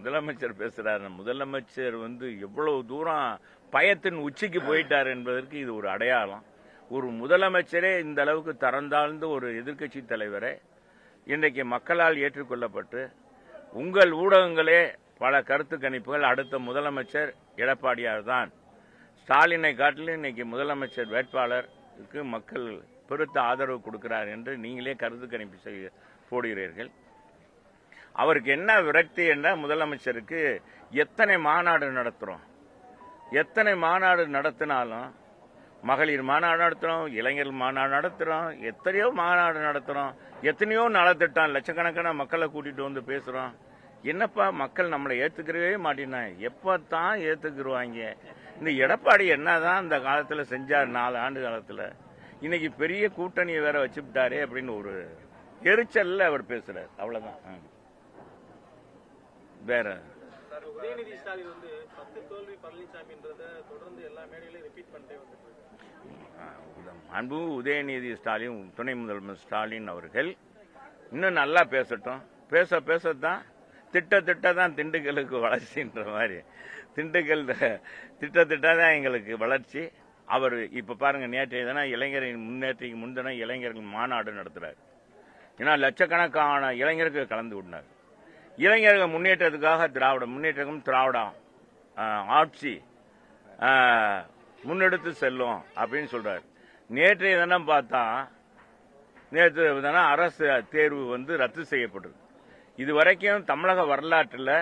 முதலமைச்சர் பேசுறாரு. முதலமைச்சர் வந்து எவ்வளவு தூரம் பயத்தின் உச்சிக்கு போயிட்டார் என்பதற்கு இது ஒரு அடையாளம். ஒரு முதலமைச்சரே இந்த அளவுக்கு தரந்தாழ்ந்த ஒரு எதிர்க்கட்சி தலைவரை இன்றைக்கு மக்களால் ஏற்றுக்கொள்ளப்பட்டு உங்கள் ஊடகங்களே பல கருத்து கணிப்புகள் அடுத்த முதலமைச்சர் எடப்பாடியார் தான். ஸ்டாலினை காட்டிலும் இன்னைக்கு முதலமைச்சர் வேட்பாளருக்கு மக்கள் பெருத்த ஆதரவு கொடுக்கிறார் என்று நீங்களே கருத்து கணிப்பு செய்ய போடுகிறீர்கள். அவருக்கு என்ன விரக்தி என்ற முதலமைச்சருக்கு எத்தனை மாநாடு நடத்துகிறோம்? எத்தனை மாநாடு நடத்தினாலும் மகளிர் மாநாடு நடத்துகிறோம் இளைஞர் மாநாடு நடத்துகிறோம் எத்தனையோ மாநாடு நடத்துகிறோம் எத்தனையோ நலத்திட்டம் லட்சக்கணக்கான மக்களை கூட்டிகிட்டு வந்து பேசுகிறோம். என்னப்பா மக்கள் நம்மளை ஏற்றுக்கிறவே ஏத்துக்கிறவே எப்போ தான் ஏத்துக்குருவாங்க இந்த எடப்பாடி என்னதான் இந்த காலத்தில் செஞ்சார் நாலு ஆண்டு காலத்தில். இன்னைக்கு பெரிய கூட்டணியை வேற வச்சுட்டாரே அப்படின்னு ஒரு எரிச்சல்ல அவர் பேசுறாரு. அவ்வளவுதான். இருக்காரு. அன்பு உதயநிதி ஸ்டாலின் துணை முதல்வர் ஸ்டாலின் அவர்கள். இன்னும் நல்லா பேசட்டும். பேச பேசத்தான். திட்ட திட்ட தான் திண்டுக்கலுக்கு வளர்ச்சின்ற மாதிரி. திண்டுக்கல் திட்ட திட்ட தான் எங்களுக்கு வளர்ச்சி. அவர் இப்ப பாருங்க நேற்றைய தினம் இளைஞரின் முன்னேற்றிக்கு முன்தினம் இளைஞர்கள் மாநாடு நடத்துறாரு. ஏன்னா லட்சக்கணக்கான இளைஞர்கள் கலந்து கொண்டார் இளைஞர்கள் முன்னேற்றத்துக்காக திராவிட முன்னேற்றம் திராவிடம் ஆட்சி முன்னெடுத்து செல்லும் அப்படின்னு சொல்றாரு. நேற்றைய தினம் பார்த்தா நேற்று தினம் அரசு தேர்வு வந்து ரத்து செய்யப்பட்டது. இதுவரைக்கும் தமிழக வரலாற்றில்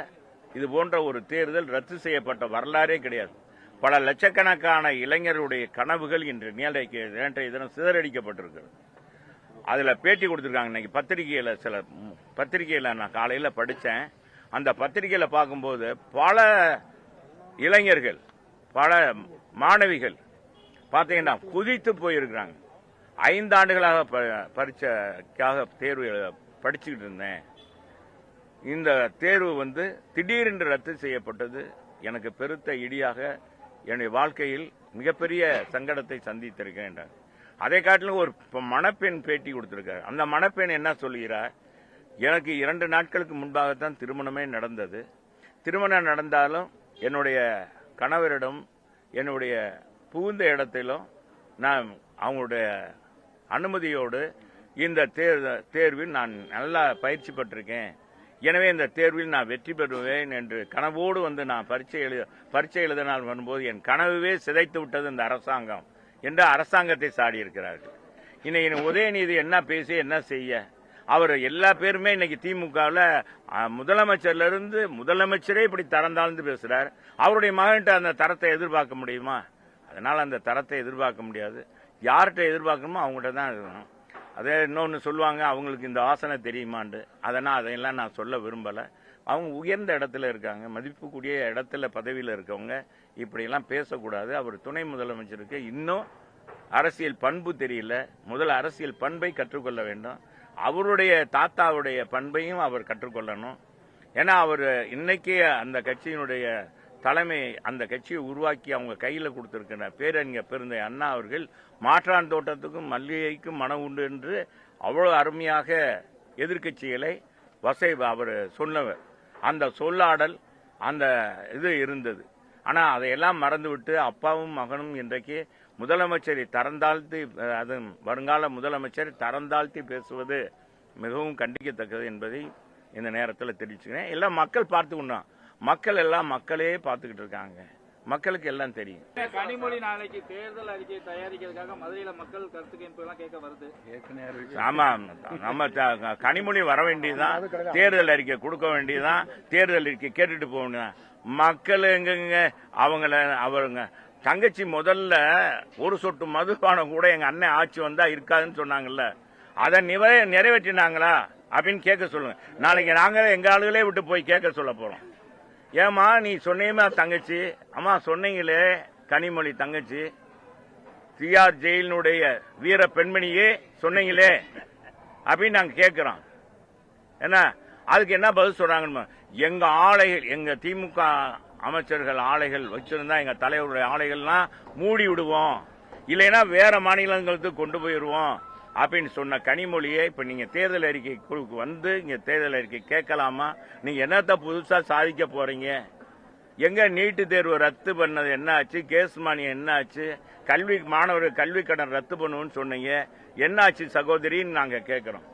இது போன்ற ஒரு தேர்தல் ரத்து செய்யப்பட்ட வரலாறே கிடையாது. பல லட்சக்கணக்கான இளைஞருடைய கனவுகள் இன்று நேற்றைய தினம் சிதறடிக்கப்பட்டிருக்கிறது. அதில் பேட்டி கொடுத்துருக்காங்க. இன்னைக்கு பத்திரிகையில் சில பத்திரிகையில் நான் காலையில் படித்தேன் அந்த பத்திரிகையில் பார்க்கும்போது பல இளைஞர்கள் பல மாணவிகள் பார்த்தீங்கன்னா குதித்து போயிருக்கிறாங்க. ஐந்து ஆண்டுகளாக ப- பரீட்சைக்காக தேர்வு படிச்சுக்கிட்டு இருந்தேன். இந்த தேர்வு வந்து திடீரென்று ரத்து செய்யப்பட்டது. எனக்கு பெருத்த இடியாக என்னுடைய வாழ்க்கையில் மிகப்பெரிய சங்கடத்தை சந்தித்திருக்கேன் என்றார். அதை காட்டிலும் ஒரு மணப்பெண் பேட்டி கொடுத்துருக்காரு. அந்த மணப்பெண் என்ன சொல்கிறார் எனக்கு இரண்டு நாட்களுக்கு முன்பாகத்தான் திருமணமே நடந்தது. திருமணம் நடந்தாலும் என்னுடைய கணவரிடம் என்னுடைய புகுந்த இடத்திலும் நான் அவங்களுடைய அனுமதியோடு இந்த தேர் தேர்வில் நான் நல்லா பயிற்சி பெற்றிருக்கேன். எனவே இந்த தேர்வில் நான் வெற்றி பெறுவேன் என்று கனவோடு வந்து நான் பரீட்சை எழுத பரீட்சை எழுதினால் வரும்போது என் கனவுவே சிதைத்து விட்டது இந்த அரசாங்கம். என்று அரசாங்கத்தை சாடியிருக்கிறார்கள். இன்னைக்கு உதயநிதி என்ன பேசி என்ன செய்ய? அவர் எல்லா பேருமே இன்னைக்கு திமுகவில் முதலமைச்சர்ல இருந்து முதலமைச்சரே இப்படி தரந்தாழ்ந்து பேசுறார். அவருடைய மகன்கிட்ட அந்த தரத்தை எதிர்பார்க்க முடியுமா? அதனால அந்த தரத்தை எதிர்பார்க்க முடியாது. யார்கிட்ட எதிர்பார்க்கணுமோ அவங்ககிட்ட தான் இருக்கணும். அதே இன்னொன்று சொல்லுவாங்க அவங்களுக்கு இந்த வாசனை தெரியுமாண்டு. அதனால் அதையெல்லாம் நான் சொல்ல விரும்பலை. அவங்க உயர்ந்த இடத்துல இருக்காங்க மதிப்புக்குரிய இடத்துல பதவியில் இருக்கவங்க இப்படியெல்லாம் பேசக்கூடாது. அவர் துணை முதலமைச்சருக்கு இன்னும் அரசியல் பண்பு தெரியல. முதல் அரசியல் பண்பை கற்றுக்கொள்ள வேண்டும். அவருடைய தாத்தாவுடைய பண்பையும் அவர் கற்றுக்கொள்ளணும். ஏன்னா அவர் இன்னைக்கே அந்த கட்சியினுடைய தலைமை அந்த கட்சியை உருவாக்கி அவங்க கையில் கொடுத்துருக்கிற பேரறிஞர் பெருந்தை அண்ணா அவர்கள் மாற்றான் தோட்டத்துக்கும் மல்லிகைக்கும் மனம் உண்டு என்று அவ்வளோ அருமையாக எதிர்க்கட்சிகளை வசை அவர் சொன்னவர். அந்த சொல்லாடல் அந்த இது இருந்தது. ஆனால் அதையெல்லாம் மறந்துவிட்டு அப்பாவும் மகனும் இன்றைக்கு முதலமைச்சரை தரந்தாழ்த்தி அது வருங்கால முதலமைச்சர் தரந்தாழ்த்தி பேசுவது மிகவும் கண்டிக்கத்தக்கது என்பதை இந்த நேரத்தில் தெரிவிச்சுக்கிறேன். எல்லாம் மக்கள் பார்த்துக்கணும் மக்கள் எல்லாம் மக்களே பார்த்துக்கிட்டு இருக்காங்க. மக்களுக்கு எல்லாம் தெரியும். கனிமொழி நாளைக்கு தேர்தல் அறிக்கையை தயாரிக்கிறதுக்காக மதுரையில மக்கள் கருத்து கேட்பு எல்லாம் கேட்க வருது. ஆமா நம்ம கனிமொழி வர வேண்டியதுதான். தேர்தல் அறிக்கை கொடுக்க வேண்டியதுதான். தேர்தல் அறிக்கை கேட்டுட்டு போக வேண்டியதுதான். மக்கள் எங்கங்க அவங்கள அவருங்க. தங்கச்சி முதல்ல ஒரு சொட்டு மதுபானம் கூட எங்க அண்ணன் ஆட்சி வந்தா இருக்காதுன்னு சொன்னாங்கல்ல. அதை நிறை நிறைவேற்றினாங்களா? அப்படின்னு கேட்க சொல்லுங்க. நாளைக்கு நாங்களே எங்க ஆளுகளே விட்டு போய் கேட்க சொல்ல போறோம். ஏமா நீ சொன்னேமா தங்கச்சி. அம்மா சொன்னீங்களே கனிமொழி தங்கச்சி. சிஆர் ஜெயிலினுடைய வீர பெண்மணியே சொன்னீங்களே அப்படின்னு நாங்க கேட்கிறோம் என்ன அதுக்கு என்ன பதில் சொல்றாங்க எங்க ஆலைகள் எங்க திமுக அமைச்சர்கள் ஆலைகள் வச்சிருந்தா எங்க தலைவருடைய ஆலைகள்லாம் மூடி விடுவோம். இல்லைன்னா வேற மாநிலங்களுக்கு கொண்டு போயிடுவோம். அப்படின்னு சொன்ன கனிமொழியை இப்போ நீங்கள் தேர்தல் அறிக்கை குழுக்கு வந்து இங்கே தேர்தல் அறிக்கை கேட்கலாமா? நீங்கள் என்னத்த புதுசாக சாதிக்க போகிறீங்க எங்கே நீட்டு தேர்வு ரத்து பண்ணது என்ன ஆச்சு கேஸ் மானியம் என்ன ஆச்சு கல்வி மாணவர்கள் கல்வி கடன் ரத்து பண்ணுவோம்னு சொன்னீங்க. என்னாச்சு சகோதரின்னு நாங்கள் கேட்குறோம்.